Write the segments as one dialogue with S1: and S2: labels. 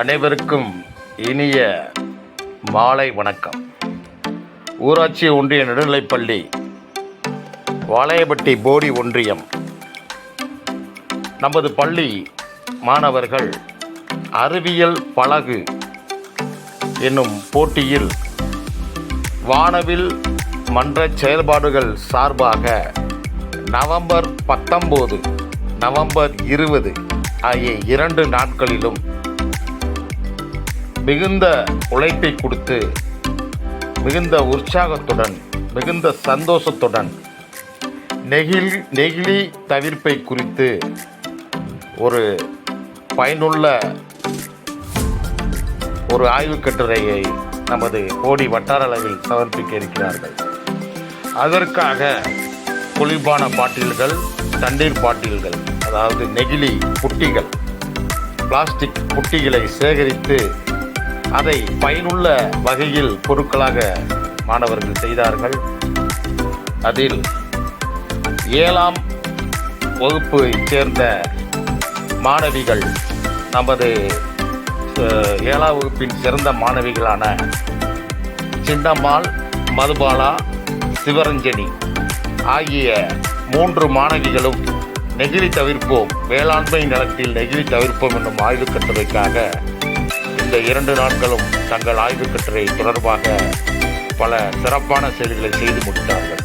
S1: அனைவருக்கும் இனிய மாலை வணக்கம். ஊராட்சி ஒன்றிய நடுநிலைப்பள்ளி வாளையப்பட்டி போடி ஒன்றியம். நமது பள்ளி மாணவர்கள் அறிவியல் பழகு என்னும் போட்டியில் வானவில் மன்ற செயல்பாடுகள் சார்பாக நவம்பர் பத்தொம்போது நவம்பர் இருபது ஆகிய இரண்டு நாட்களிலும் மிகுந்த உழைப்பை கொடுத்து மிகுந்த உற்சாகத்துடன் மிகுந்த சந்தோஷத்துடன் நெகிழி நெகிழி தவிர்ப்பை குறித்து ஒரு பயனுள்ள ஒரு ஆய்வுக் கட்டுரையை நமது கோடி வட்டார அளவில் சமர்ப்பிக்க இருக்கிறார்கள். அதற்காக குளிர்பான பாட்டில்கள் தண்ணீர் பாட்டில்கள் அதாவது நெகிழி புட்டிகள் பிளாஸ்டிக் புட்டிகளை சேகரித்து அதை பயனுள்ள வகையில் பொருட்களாக மாணவர்கள் செய்தார்கள். அதில் ஏழாம் வகுப்பைச் சேர்ந்த மாணவிகள் நமது ஏழாம் வகுப்பின் சிறந்த மாணவிகளான சின்னம்மாள் மதுபாலா சிவரஞ்சனி ஆகிய மூன்று மாணவிகளும் நெகிழி தவிர்ப்போம். வேளாண்மை நிலத்தில் நெகிழி தவிர்ப்போம் என்னும் ஆய்வுக் கட்டுரைக்காக இந்த இரண்டு நாட்களும் தங்கள் ஆய்வுக் கட்டுரை தொடர்பாக பல சிறப்பான செயல்களை செய்து முடித்தார்கள்.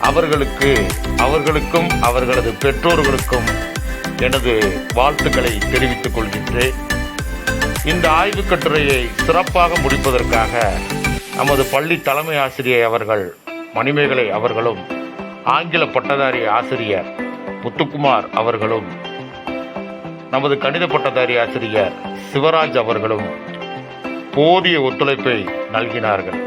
S1: அவர்களுக்கு அவர்களுக்கும் அவர்களது பெற்றோர்களுக்கும் எனது வாழ்த்துக்களை தெரிவித்துக் கொள்கின்றேன். இந்த ஆய்வுக் கட்டுரையை சிறப்பாக முடிப்பதற்காக நமது பள்ளி தலைமை ஆசிரியர் அவர்கள் மணிமேகலை அவர்களும் ஆங்கில பட்டதாரி ஆசிரியர் முத்துக்குமார் அவர்களும் நமது கணித பட்டதாரி ஆசிரியர் சிவராஜ் அவர்களும் போதிய ஒத்துழைப்பை நல்கினார்கள்.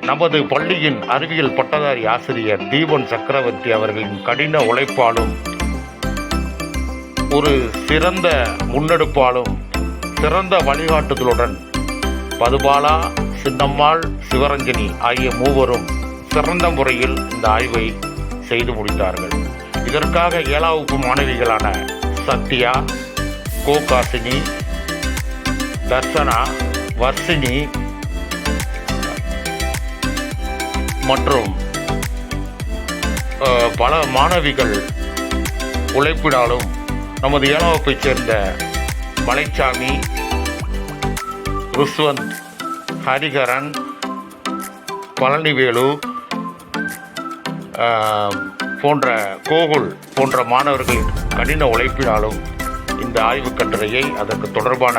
S1: நமது பள்ளியின் அறிவியல் பட்டதாரி ஆசிரியர் தீபன் சக்கரவர்த்தி அவர்களின் கடின உழைப்பாலும் ஒரு சிறந்த முன்னெடுப்பாலும் சிறந்த வழிகாட்டுதலுடன் பதுபாலா சின்னம்மாள் சிவரஞ்சனி ஆகிய மூவரும் சிறந்த முறையில் இந்த ஆய்வை செய்து முடித்தார்கள். இதற்காக ஏழாம் மாணவிகளான சத்யா கோகாசினி தர்சனா வர்ஷினி மற்றும் பல மாணவிகள் உழைப்பினாலும் நமது ஏழாம் சேர்ந்த மலைச்சாமி ருஷ்வந்த் ஹரிகரன் பழனிவேலு போன்ற கோகுல் போன்ற மாணவர்களின் கடின உழைப்பினாலும் இந்த ஆய்வுக் கட்டுரையை அதற்கு தொடர்பான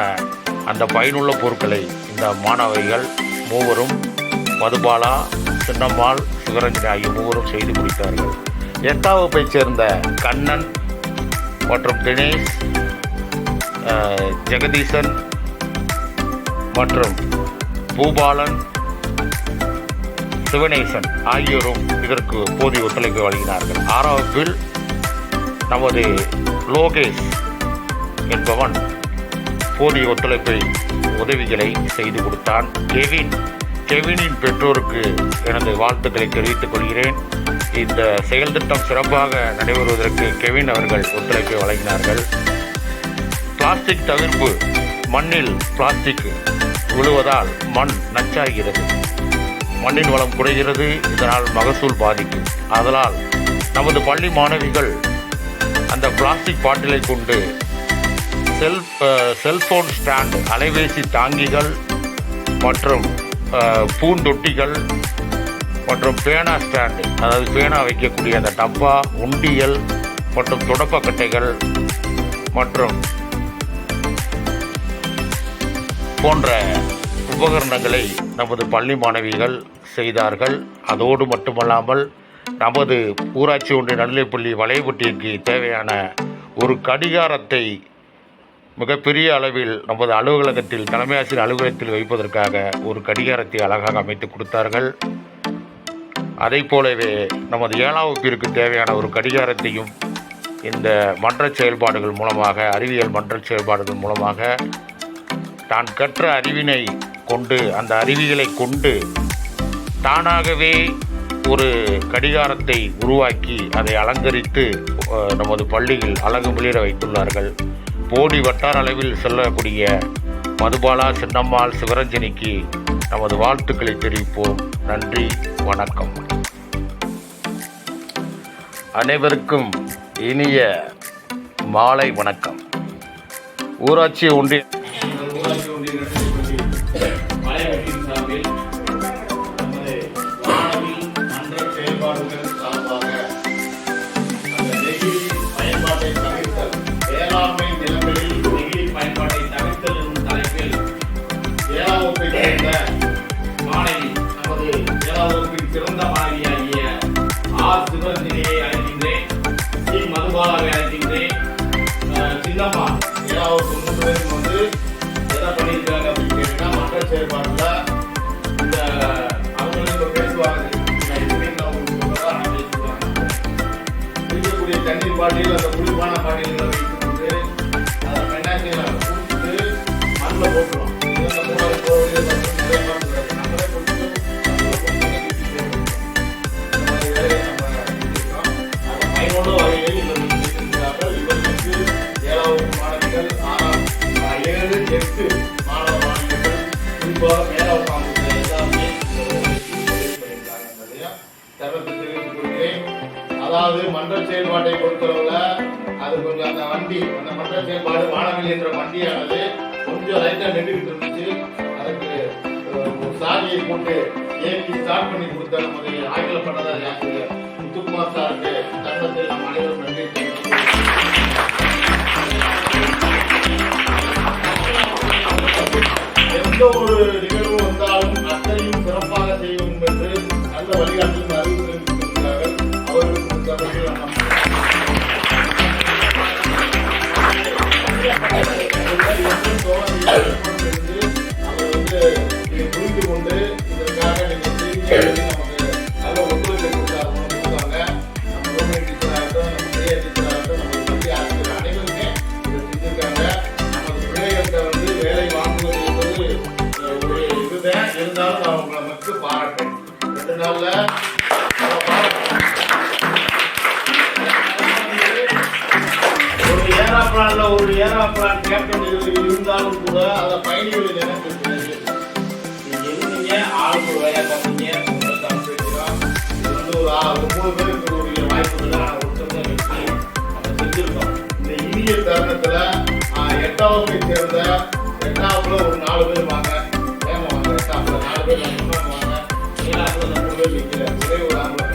S1: அந்த பயனுள்ள பொருட்களை இந்த மாணவிகள் மூவரும் மதுபாலா சின்னம்மாள் சுகரஞ்சி ஆகிய மூவரும் செய்து முடித்தார்கள். எட்டாம் வகுப்பை சேர்ந்த கண்ணன் மற்றும் தினேஷ் ஜெகதீசன் மற்றும் பூபாலன் சிவனேசன் ஆகியோரும் இதற்கு போதிய ஒத்துழைப்பு வழங்கினார்கள். ஆறாம் வகுப்பில் நமது லோகேஷ் என்பவன் போதிய ஒத்துழைப்பை உதவிகளை செய்து கொடுத்தான் கெவின். கெவினின் பெற்றோருக்கு எனது வாழ்த்துக்களை தெரிவித்துக் கொள்கிறேன். இந்த செயல் திட்டம் சிறப்பாக நடைபெறுவதற்கு கெவின் அவர்கள் ஒத்துழைப்பை வழங்கினார்கள். பிளாஸ்டிக் தவிர்ப்பு மண்ணில் பிளாஸ்டிக் விழுவதால் மண் நச்சாகிறது. மண்ணின் வளம் குறைகிறது இதனால் மகசூல் பாதிக்கும். அதனால் நமது பள்ளி மாணவிகள் அந்த பிளாஸ்டிக் பாட்டிலை கொண்டு செல் செல்போன் ஸ்டாண்ட் அலைபேசி தாங்கிகள் மற்றும் பூந்தொட்டிகள் மற்றும் பேனா ஸ்டாண்டு அதாவது பேனா வைக்கக்கூடிய அந்த டப்பா உண்டியல் மற்றும் துடப்பக்கட்டைகள் மற்றும் போன்ற உபகரணங்களை நமது பள்ளி மாணவிகள் செய்தார்கள். அதோடு மட்டுமல்லாமல் நமது ஊராட்சி ஒன்றிய நடுநிலைப்பள்ளி வளையப்பட்டிக்கு தேவையான ஒரு கடிகாரத்தை மிகப்பெரிய அளவில் நமது அலுவலகத்தில் தலைமை ஆசிரியர் அலுவலகத்தில் வைப்பதற்காக ஒரு கடிகாரத்தை அழகாக அமைத்து கொடுத்தார்கள். அதை போலவே நமது ஏழாம் வகுப்பிற்கு தேவையான ஒரு கடிகாரத்தையும் இந்த மன்ற செயல்பாடுகள் மூலமாக அறிவியல் மன்ற செயல்பாடுகள் மூலமாக தான் கற்ற அறிவினை கொண்டு அந்த அறிவியலை கொண்டு தானாகவே ஒரு கடிகாரத்தை உருவாக்கி அதை அலங்கரித்து நமது பள்ளியில் அழகு மிளிர வைத்துள்ளார்கள். போடி வட்டார அளவில் செல்லக்கூடிய
S2: மதுபாலா சின்னம்மாள் சிவரஞ்சனிக்கு நமது வாழ்த்துக்களை தெரிவிப்போம். நன்றி வணக்கம். அனைவருக்கும் இனிய மாலை வணக்கம். ஊராட்சி ஒன்றிய சிறந்த மாணவியாகிய ஆர் சிவரஞ்சனியை அழைக்கின்றேன். சி மதுபாலாவை அழைக்கின்றேன். சின்னம்மா ஏதாவது வகுப்பு மூன்று வந்து எதை பண்ணியிருக்காங்க அப்படின்னு கேட்டீங்கன்னா மக்கள் செயல்பாட்டில் இந்த அவங்களும் இப்போ பேசுவாங்க. இருக்கக்கூடிய தண்ணீர் பாட்டில் அந்த குளிர்பான பாட்டியில் பாட்டில்களை வைத்துக்கொண்டு அதை பெண்ணாச்சியில் கொடுத்து மண்ணில் போட்டுருவோம். மாணவ மாணவிகள் குறிப்பாக மேலாவது மாணவர்கள் எல்லாமே அதாவது மன்ற செயல்பாட்டை பொறுத்தளவுல அது கொஞ்சம் அந்த வண்டி அந்த மன்ற செயல்பாடு வானவில் என்ற வண்டியானது கொஞ்சம் லைட்டா நெட்டுக்கிட்டு இருந்துச்சு. அதுக்கு அஹ், ஒரு சாவியை போட்டு ஏற்றி ஸ்டார்ட் பண்ணி கொடுத்த நமது ஆங்கில பட்டதாரி ஆசிரியர் முத்துக்குமார் சாருக்கு தருணத்தில் நம் அனைவரும் நன்றி எந்த ஒரு நிகழ்வு வந்தாலும் அத்தனையும் சிறப்பாக செய்வோம் என்று நல்ல வழிகாட்டிலும் நாள்ல நான் பாராட்டுறேன். ஒரு ஏரோப்ளான்ல ஒரு ஏரோப்ளான் கேப்டன் இருந்தாலும் கூட அதை பயணிகளில் எனக்கு தெரியாது. நீங்க இருந்தீங்க ஆளுக்கு ஒரு வேலையை பார்த்தீங்க உங்களுக்கு அனுப்பி இது வந்து ஒரு ஆ- மூணு பேருக்கு ஒரு வாய்ப்பு இல்லை ஒருத்தர் வச்சு அதை செஞ்சிருக்கோம். இந்த இனிய தருணத்தில் எட்டாவது சேர்ந்த எட்டாவதுல ஒரு நாலு பேர் வாங்க. ஏமா வாங்க. எட்டாவதுல நாலு பேர் வாங்க. ஏழாவதுல இந்த மூணு பேர்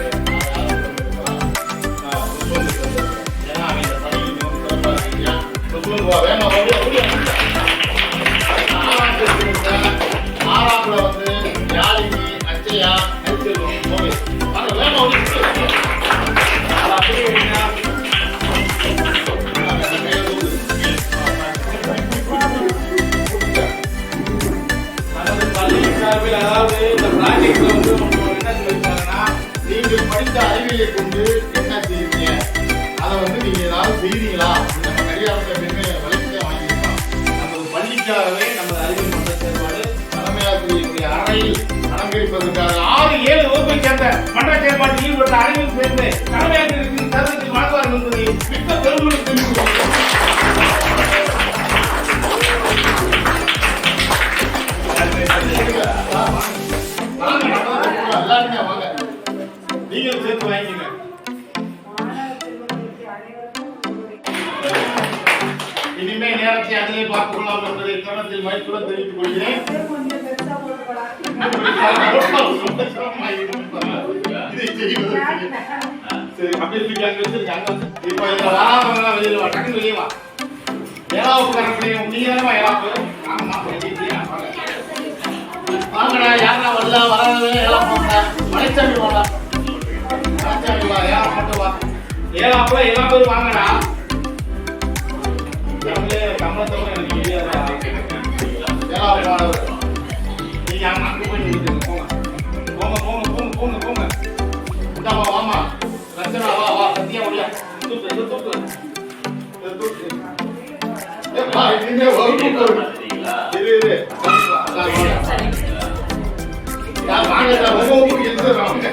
S2: அலங்கரிப்பதற்காக ஆறு ஏழு வகுப்பை சேர்ந்த மன்ற செயல்பாட்டில் ஈடுபட்ட அறிவில் சேர்ந்து தலைமை ஆசிரியருக்கு தருணத்தில் வாழ்வார்கள் என்பதை மிக்க பெருமையுடன் தெரிவித்துக் நீங்களும் சேர்த்து வாங்கிக்கங்க. இனிமே நேரத்தை அதிலே பார்த்துக் கொள்ளலாம் என்பதை தருணத்தில் மகிழ்ச்சியுடன் தெரிவித்துக் கொள்கிறேன் சரி, அப்படியே அங்க அங்க இப்போ இதுல வராதவங்கலாம் வெளியில வா, டக்குனு வெளியே வா. நீங்க தானே ஏழாவது வாங்கடா யாரா வரல வராதவே ஏழாம் போங்க மலைச்சாமி வாடா மலைச்சாமி வா ஏழாம் மட்டும் வா ஏழாப்புல எல்லா பேரும் வாங்கடா தமிழே தமிழத்தோட எனக்கு ஏழாவது சத்தியா ஒடியா தூக்கு தூக்கு தூக்கு இனிமே வகுப்பு இரு இரு வாங்க.